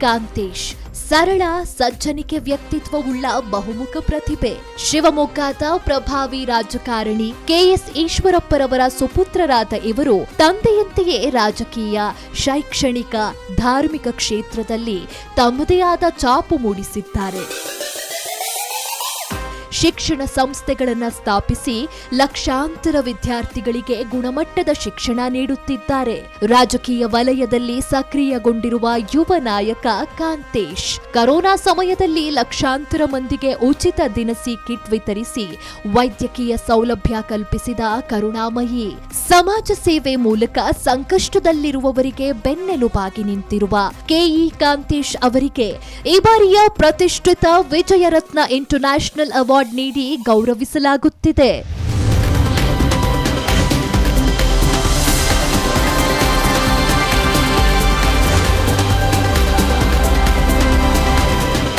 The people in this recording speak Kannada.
ಕಾಂತೇಶ್, ಸರಳ ಸಜ್ಜನಿಕೆ ವ್ಯಕ್ತಿತ್ವವುಳ್ಳ ಬಹುಮುಖ ಪ್ರತಿಭೆ. ಶಿವಮೊಗ್ಗದ ಪ್ರಭಾವಿ ರಾಜಕಾರಣಿ ಕೆಎಸ್ ಈಶ್ವರಪ್ಪರವರ ಸುಪುತ್ರರಾದ ಇವರು ತಂದೆಯಂತೆಯೇ ರಾಜಕೀಯ, ಶೈಕ್ಷಣಿಕ, ಧಾರ್ಮಿಕ ಕ್ಷೇತ್ರದಲ್ಲಿ ತಮ್ಮದೇ ಆದ ಚಾಪು ಮೂಡಿಸಿದ್ದಾರೆ. ಶಿಕ್ಷಣ ಸಂಸ್ಥೆಗಳನ್ನು ಸ್ಥಾಪಿಸಿ ಲಕ್ಷಾಂತರ ವಿದ್ಯಾರ್ಥಿಗಳಿಗೆ ಗುಣಮಟ್ಟದ ಶಿಕ್ಷಣ ನೀಡುತ್ತಿದ್ದಾರೆ. ರಾಜಕೀಯ ವಲಯದಲ್ಲಿ ಸಕ್ರಿಯಗೊಂಡಿರುವ ಯುವ ನಾಯಕ ಕಾಂತೇಶ್. ಕರೋನಾ ಸಮಯದಲ್ಲಿ ಲಕ್ಷಾಂತರ ಮಂದಿಗೆ ಉಚಿತ ದಿನಸಿ ಕಿಟ್ ವಿತರಿಸಿ ವೈದ್ಯಕೀಯ ಸೌಲಭ್ಯ ಕಲ್ಪಿಸಿದ ಕರುಣಾಮಯಿ. ಸಮಾಜ ಸೇವೆ ಮೂಲಕ ಸಂಕಷ್ಟದಲ್ಲಿರುವವರಿಗೆ ಬೆನ್ನೆಲುಬಾಗಿ ನಿಂತಿರುವ ಕೆಇ ಕಾಂತೇಶ್ ಅವರಿಗೆ ಈ ಬಾರಿಯ ಪ್ರತಿಷ್ಠಿತ ವಿಜಯರತ್ನ ಇಂಟರ್ನ್ಯಾಷನಲ್ ಅವಾರ್ಡ್ ನೀಡಿ ಗೌರವಿಸಲಾಗುತ್ತಿದೆ.